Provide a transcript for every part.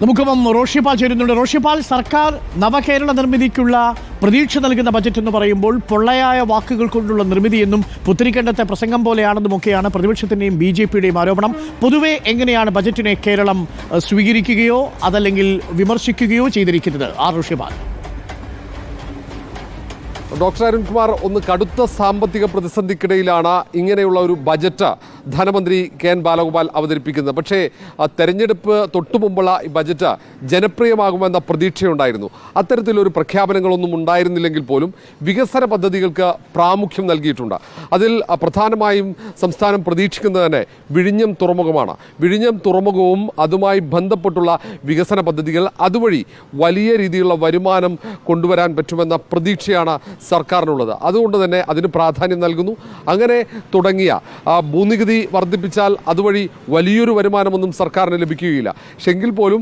നമുക്കിപ്പം റോഷിപ്പാൽ ചേരുന്നുണ്ട്. റോഷിപ്പാൽ സർക്കാർ നവകേരള നിർമ്മിതിക്കുള്ള പ്രതീക്ഷ നൽകുന്ന ബജറ്റ് എന്ന് പറയുമ്പോൾ പൊള്ളയായ വാക്കുകൾ കൊണ്ടുള്ള നിർമ്മിതി എന്നും പുത്തിരിക്കണ്ടത്തെ പ്രസംഗം പോലെയാണെന്നും ഒക്കെയാണ് പ്രതിപക്ഷത്തിന്റെയും ബി ജെ പിയുടെയും ആരോപണം. പൊതുവെ എങ്ങനെയാണ് ബജറ്റിനെ കേരളം സ്വീകരിക്കുകയോ അതല്ലെങ്കിൽ വിമർശിക്കുകയോ ചെയ്തിരിക്കുന്നത്? ആ റോഷിപാൽ. ഡോക്ടർ അരുൺകുമാർ ഒന്ന് കടുത്ത സാമ്പത്തിക പ്രതിസന്ധിക്കിടയിലാണ് ഇങ്ങനെയുള്ള ഒരു ബജറ്റ് ധനമന്ത്രി കെ എൻ ബാലഗോപാൽ അവതരിപ്പിക്കുന്നത്. പക്ഷേ തെരഞ്ഞെടുപ്പ് തൊട്ടു മുമ്പുള്ള ഈ ബജറ്റ് ജനപ്രിയമാകുമെന്ന പ്രതീക്ഷയുണ്ടായിരുന്നു. അത്തരത്തിലൊരു പ്രഖ്യാപനങ്ങളൊന്നും ഉണ്ടായിരുന്നില്ലെങ്കിൽ പോലും വികസന പദ്ധതികൾക്ക് പ്രാമുഖ്യം നൽകിയിട്ടുണ്ട്. അതിൽ പ്രധാനമായും സംസ്ഥാനം പ്രതീക്ഷിക്കുന്നത് തന്നെ വിഴിഞ്ഞം തുറമുഖമാണ്. വിഴിഞ്ഞം തുറമുഖവും അതുമായി ബന്ധപ്പെട്ടുള്ള വികസന പദ്ധതികൾ അതുവഴി വലിയ രീതിയിലുള്ള വരുമാനം കൊണ്ടുവരാൻ പറ്റുമെന്ന പ്രതീക്ഷയാണ് സർക്കാരിനുള്ളത്. അതുകൊണ്ട് തന്നെ അതിന് പ്രാധാന്യം നൽകുന്നു. അങ്ങനെ തുടങ്ങിയ ഭൂനികുതി വർദ്ധിപ്പിച്ചാൽ അതുവഴി വലിയൊരു വരുമാനമൊന്നും സർക്കാരിന് ലഭിക്കുകയില്ല. പക്ഷെ എങ്കിൽ പോലും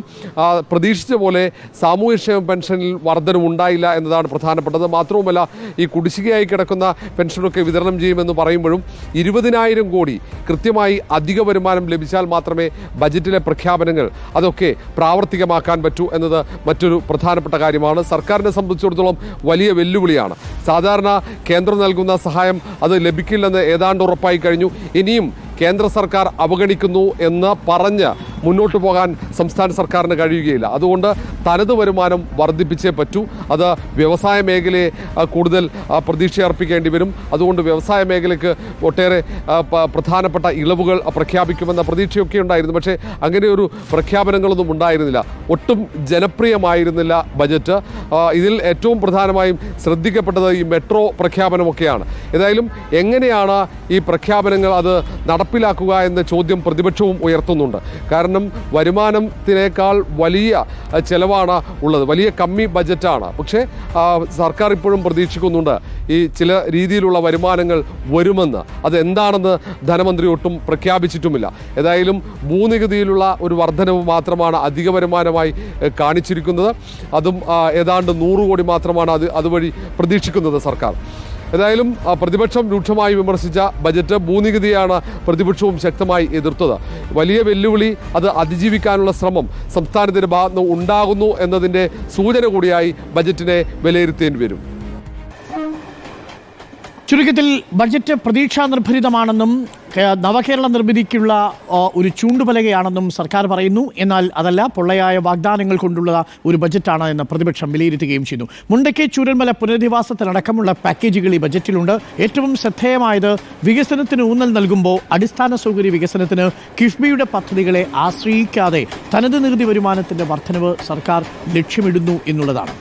പ്രതീക്ഷിച്ച പോലെ സാമൂഹ്യക്ഷേമ പെൻഷനിൽ വർധനം ഉണ്ടായില്ല എന്നതാണ് പ്രധാനപ്പെട്ടത്. മാത്രവുമല്ല ഈ കുടിശ്ശികയായി കിടക്കുന്ന പെൻഷനൊക്കെ വിതരണം ചെയ്യുമെന്ന് പറയുമ്പോഴും ഇരുപതിനായിരം കോടി കൃത്യമായി അധിക വരുമാനം ലഭിച്ചാൽ മാത്രമേ ബജറ്റിലെ പ്രഖ്യാപനങ്ങൾ അതൊക്കെ പ്രാവർത്തികമാക്കാൻ പറ്റൂ എന്നത് മറ്റൊരു പ്രധാനപ്പെട്ട കാര്യമാണ്. സർക്കാരിനെ സംബന്ധിച്ചിടത്തോളം വലിയ വെല്ലുവിളിയാണ്. സാധാരണ കേന്ദ്രം നൽകുന്ന സഹായം അത് ലഭിക്കില്ലെന്ന് ഏതാണ്ട് ഉറപ്പായി കഴിഞ്ഞു. ഇനിയും കേന്ദ്ര സർക്കാർ അവഗണിക്കുന്നു എന്ന് പറഞ്ഞ് മുന്നോട്ട് പോകാൻ സംസ്ഥാന സർക്കാരിന് കഴിയുകയില്ല. അതുകൊണ്ട് തനത് വരുമാനം വർദ്ധിപ്പിച്ചേ പറ്റൂ. അത് വ്യവസായ മേഖലയെ കൂടുതൽ പ്രതീക്ഷ അർപ്പിക്കേണ്ടി വരും. അതുകൊണ്ട് വ്യവസായ മേഖലയ്ക്ക് ഒട്ടേറെ പ്രധാനപ്പെട്ട ഇളവുകൾ പ്രഖ്യാപിക്കുമെന്ന പ്രതീക്ഷയൊക്കെ ഉണ്ടായിരുന്നു. പക്ഷേ അങ്ങനെ ഒരു പ്രഖ്യാപനങ്ങളൊന്നും ഉണ്ടായിരുന്നില്ല. ഒട്ടും ജനപ്രിയമായിരുന്നില്ല ബജറ്റ്. ഇതിൽ ഏറ്റവും പ്രധാനമായും ശ്രദ്ധിക്കപ്പെട്ടത് ഈ മെട്രോ പ്രഖ്യാപനമൊക്കെയാണ്. ഏതായാലും എങ്ങനെയാണ് ഈ പ്രഖ്യാപനങ്ങൾ അത് നടപ്പിലാക്കുക എന്ന ചോദ്യം പ്രതിപക്ഷവും ഉയർത്തുന്നുണ്ട്. കാരണം വരുമാനത്തിനേക്കാൾ വലിയ ചിലവാണ് ഉള്ളത്. വലിയ കമ്മി ബജറ്റാണ്. പക്ഷേ സർക്കാർ ഇപ്പോഴും പ്രതീക്ഷിക്കുന്നുണ്ട് ഈ ചില രീതിയിലുള്ള വരുമാനങ്ങൾ വരുമെന്ന്. അതെന്താണെന്ന് ധനമന്ത്രി ഒട്ടും പ്രഖ്യാപിച്ചിട്ടുമില്ല. ഏതായാലും ഭൂനികുതിയിലുള്ള ഒരു വർധനവ് മാത്രമാണ് അധിക വരുമാനമായി കാണിച്ചിരിക്കുന്നത്. അതും ഏതാണ്ട് നൂറ് കോടി മാത്രമാണ് അത് അതുവഴി പ്രതീക്ഷിക്കുന്നത് സർക്കാർ. ഏതായാലും പ്രതിപക്ഷം രൂക്ഷമായി വിമർശിച്ച ബജറ്റ് ഭൂനികുതിയാണ് പ്രതിപക്ഷവും ശക്തമായി എതിർത്തത്. വലിയ വെല്ലുവിളി അത് അതിജീവിക്കാനുള്ള ശ്രമം സംസ്ഥാനത്തിന്റെ ഭാഗത്ത് ഉണ്ടാകുന്നു എന്നതിന്റെ സൂചന കൂടിയായി ബജറ്റിനെ വിലയിരുത്തേണ്ടി വരും. ചുരുക്കത്തിൽ ബജറ്റ് പ്രതീക്ഷാ നിർഭരിതമാണെന്നും നവകേരള നിർമ്മിതിക്കുള്ള ഒരു ചൂണ്ടുപലകയാണെന്നും സർക്കാർ പറയുന്നു. എന്നാൽ അതല്ല പൊള്ളയായ വാഗ്ദാനങ്ങൾ കൊണ്ടുള്ള ഒരു ബജറ്റാണ് എന്ന് പ്രതിപക്ഷം വിലയിരുത്തുകയും ചെയ്യുന്നു മുണ്ടയ്ക്ക് ചൂരൽമല പുനരധിവാസത്തിനടക്കമുള്ള പാക്കേജുകൾ ഈ ബജറ്റിലുണ്ട് ഏറ്റവും ശ്രദ്ധേയമായത് വികസനത്തിന് ഊന്നൽ നൽകുമ്പോൾ അടിസ്ഥാന സൗകര്യ വികസനത്തിന് കിഫ്ബിയുടെ പദ്ധതികളെ ആശ്രയിക്കാതെ തനത് നികുതി വരുമാനത്തിന്റെ വർധനവ് സർക്കാർ ലക്ഷ്യമിടുന്നു എന്നുള്ളതാണ്.